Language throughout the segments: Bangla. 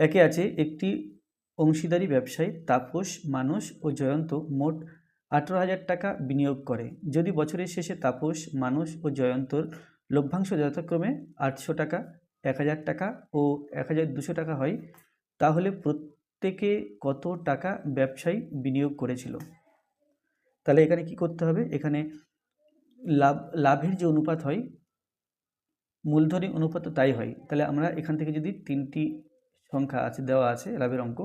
একে আছে একটি অংশীদারি ব্যবসায়ী, তাপস মানস ও জয়ন্ত, মোট আঠেরো হাজার টাকা বিনিয়োগ করে। যদি বছরের শেষে তাপস মানস ও জয়ন্তর লভ্যাংশ যথাক্রমে আটশো টাকা, এক হাজার টাকা ও এক হাজার দুশো টাকা হয়, তাহলে প্রত্যেকে কত টাকা ব্যবসায়ী বিনিয়োগ করেছিল? তাহলে এখানে কি করতে হবে? এখানে লাভ, লাভের যে অনুপাত হয় মূলধনী অনুপাত তাই হয়। তাহলে আমরা এখান থেকে যদি তিনটি সংখ্যা আছে, দেওয়া আছে, লাভের অঙ্ক।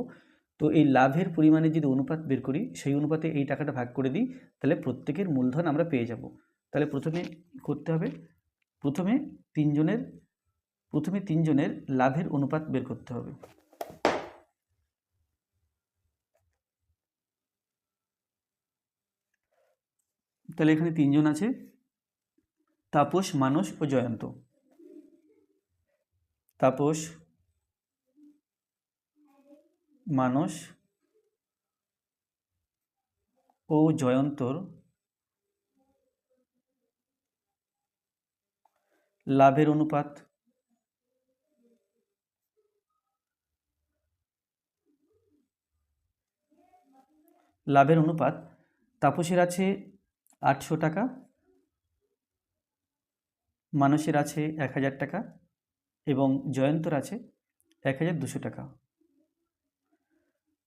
তো এই লাভের পরিমাণে যদি অনুপাত বের করি, সেই অনুপাতে এই টাকাটা ভাগ করে দিই, তাহলে প্রত্যেকের মূলধন আমরা পেয়ে যাব। তাহলে প্রথমে করতে হবে, প্রথমে তিনজনের প্রথমে তিনজনের লাভের অনুপাত বের করতে হবে। তাহলে এখানে তিনজন আছে, তাপস, মানস ও জয়ন্ত। তাপস মানস ও জয়ন্তর লাভের অনুপাত লাভের অনুপাত তাপসের আছে আটশো টাকা, মানুষের আছে এক হাজার টাকা এবং জয়ন্তর আছে এক হাজার দুশো টাকা।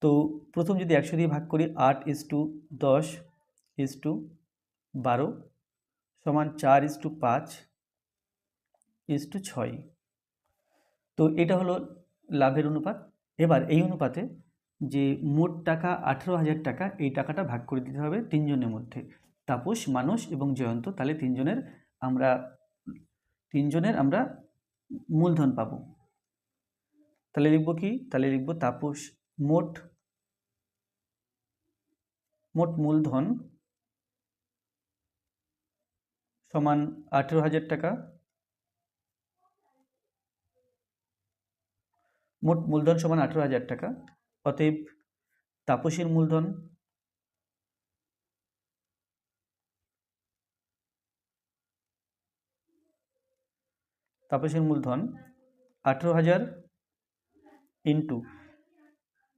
তো প্রথম যদি একশো দিয়ে ভাগ করি, আট ইস টু দশ ইস টু বারো সমান চার ইস টু পাঁচ ইস টু ছয়। তো এটা হলো লাভের অনুপাত। এবার এই অনুপাতে যে মোট টাকা আঠেরো হাজার টাকা, এই টাকাটা ভাগ করে দিতে হবে তিনজনের মধ্যে। তাপস, মানস এবং জয়ন্ত, তাহলে তিনজনের আমরা তিনজনের আমরা মূলধন পাবো। তাহলে লিখব কি? তাহলে লিখব তাপস মোট মোট মূলধন সমান আঠেরো হাজার টাকা। মোট মূলধন সমান আঠেরো হাজার টাকা। অতএব তাপসের মূলধন তাপসের মূলধন আঠেরো হাজার ইন্টু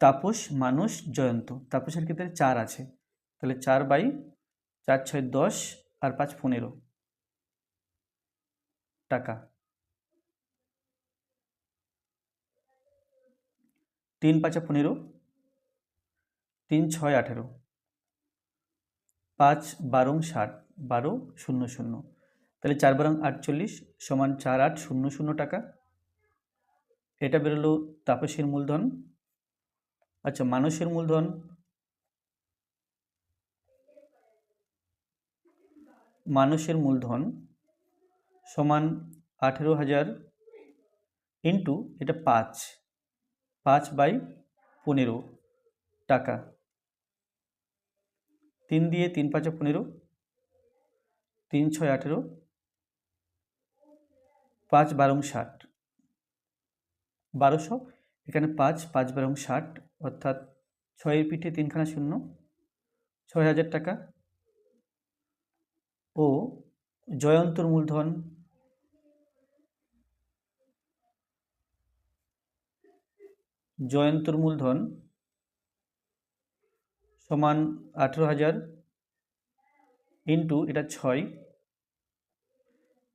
তাপস মানুষ জয়ন্ত। তাপসের ক্ষেত্রে চার আছে। তাহলে চার বাই চার ছয় দশ আর পাঁচ পনেরো। টাকা। তিন পাঁচা পনেরো। তিন ছয় আঠেরো। পাঁচ বারং ষাট। বারো শূন্য শূন্য। তাহলে চার বারং আটচল্লিশ সমান চার আট শূন্য শূন্য টাকা। এটা বেরোলো তাপসের মূলধন। আচ্ছা মানুষের মূলধন? মানুষের মূলধন সমান আঠেরো হাজার ইন্টু এটা পাঁচ পাঁচ বাই পনেরো টাকা। তিন দিয়ে তিন পাঁচা পনেরো, তিন ছয় আঠেরো, পাঁচ বারং ষাট বারোশো এখানে পাঁচ পাঁচ বারং ষাট, অর্থাৎ ছয়ের পিঠে তিনখানা শূন্য, ছয় হাজার টাকা। ও জয়ন্তর মূলধন। জয়ন্তর মূলধন সমান আঠেরো হাজার ইন্টু এটা ছয়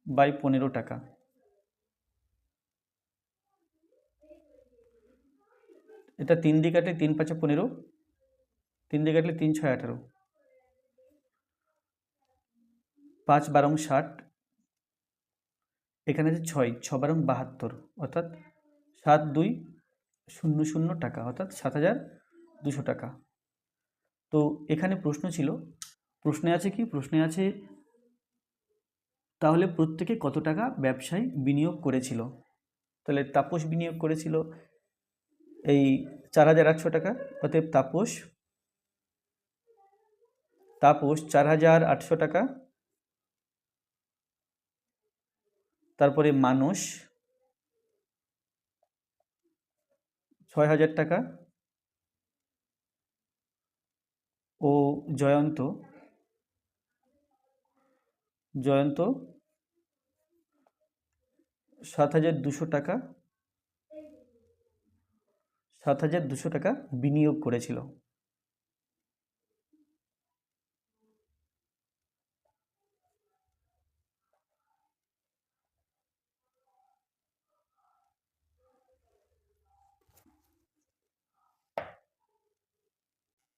বাই পনেরো টাকা। এটা তিন দিয়ে কাটলে তিন পাঁচে পনেরো, তিন দিয়ে কাটলে তিন ছয় আঠারো। পাঁচ বারং ষাট, এখানে আছে ছয়, ছ বারং বাহাত্তর, অর্থাৎ সাত দুই শূন্য শূন্য টাকা, অর্থাৎ সাত হাজার দুশো টাকা। তো এখানে প্রশ্ন ছিল, প্রশ্নে আছে কি? প্রশ্নে আছে, তাহলে প্রত্যেকে কত টাকা ব্যবসায় বিনিয়োগ করেছিল? তাহলে তাপস বিনিয়োগ করেছিল এই চার হাজার আটশো টাকা, অতএব তাপস তাপস চার হাজার আটশো টাকা। তারপরে মানুষ ছয় হাজার টাকা। ও জয়ন্ত জয়ন্ত সাত হাজার দুশো টাকা। সাত হাজার দুশো টাকা বিনিয়োগ করেছিল।